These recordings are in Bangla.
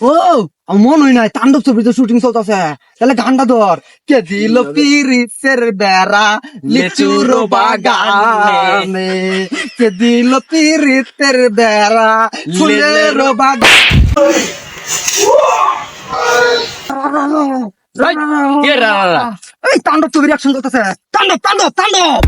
ও মন হয় নাই তাণ্ডব ছবিতে শুটিং চলতেছে। তাহলে গানটা ধর। কে দিল পিরিতের বেড়া লিচুর বাগানে। কে দিল পিরিতের বেড়া ফুলের বাগান। তাণ্ডব ছবির অ্যাকশন চলতেছে। তাণ্ডব তাণ্ডব তাণ্ডব।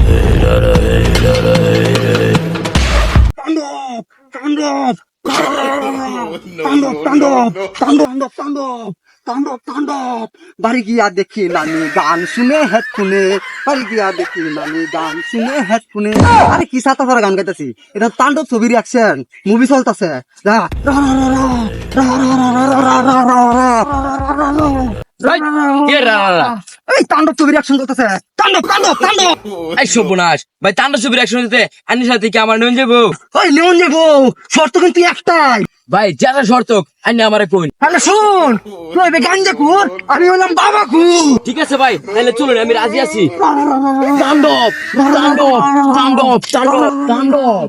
তাণ্ডব তাণ্ডব তাণ্ডব তাণ্ডব তাণ্ডব তাণ্ডব বাড়ি গিয়া দেখি নানি গান শুনে হেডফোনে বাড়ি গিয়া দেখি নানি গান শুনে হেডফোনে আরে কি সাতা ধরা গান গাইতেছি এটা তাণ্ডব ছবি রিয়াকশন মুভি চলতেছে এই তাণ্ডব ছবি রিয়াকশন চলতেছে তাণ্ডব তাণ্ডব তাণ্ডব এই সর্বনাশ। ভাই তান্ডব ছবির একশো দিতে আন্নির সাথে কি আমার নিয়ে যাব ওই নেমন যাব শর্ত কিন্তু একটাই। ভাই যারা শর্ত আন্নি আমারে কোন তাহলে শোন তুই হবে গাঞ্জা কুর আমি হলাম বাবা কুর ঠিক আছে ভাই তাহলে চলুন আমি রাজি আছি। তাণ্ডব তাণ্ডব তাণ্ডব তাণ্ডব তাণ্ডব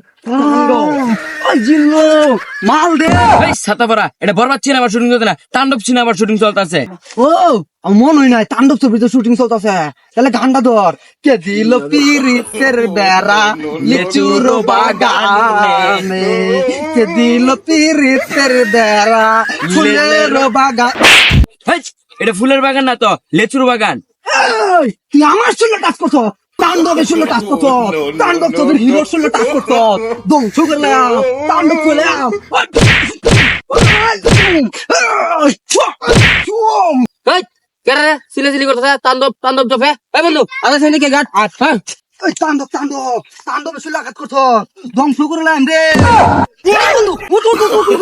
জিল্লু মাল দে। ভাই ছাতাপাড়া এটা বরবাদ সিনেমার শুটিং চলতে না তাণ্ডব সিনেমার শুটিং চলতেছে। ও মন হয় নাই তাণ্ডব ছবিতে শুটিং চলতেছে। তাহলে গানটা ধর। কে দিল পিরিতের বেড়া লিচুর বাগানে? কে দিল পিরিতের বেড়া ফুলের বাগান? এটা ফুলের বাগান না তো লেচুর বাগান। এই, তুই আমার শুনলে টাচ করছ? তাণ্ডবের শুনলে টাচ করছ তাণ্ডব ছবির হিরোর শুনলে টাচ করছ ধ্বংস করলাম তাণ্ডব করলাম হেই, কে রে সিলে সিলি করতেছে তাণ্ডব তাণ্ডব জপে এই বন্ধু আদা সেনি কে গাট হ্যাঁ তাণ্ডব তাণ্ডব তাণ্ডবের শুনলে আঘাত করছ ধ্বংস করলাম রে বন্ধু, উঠ, উঠ, উঠ, উঠ,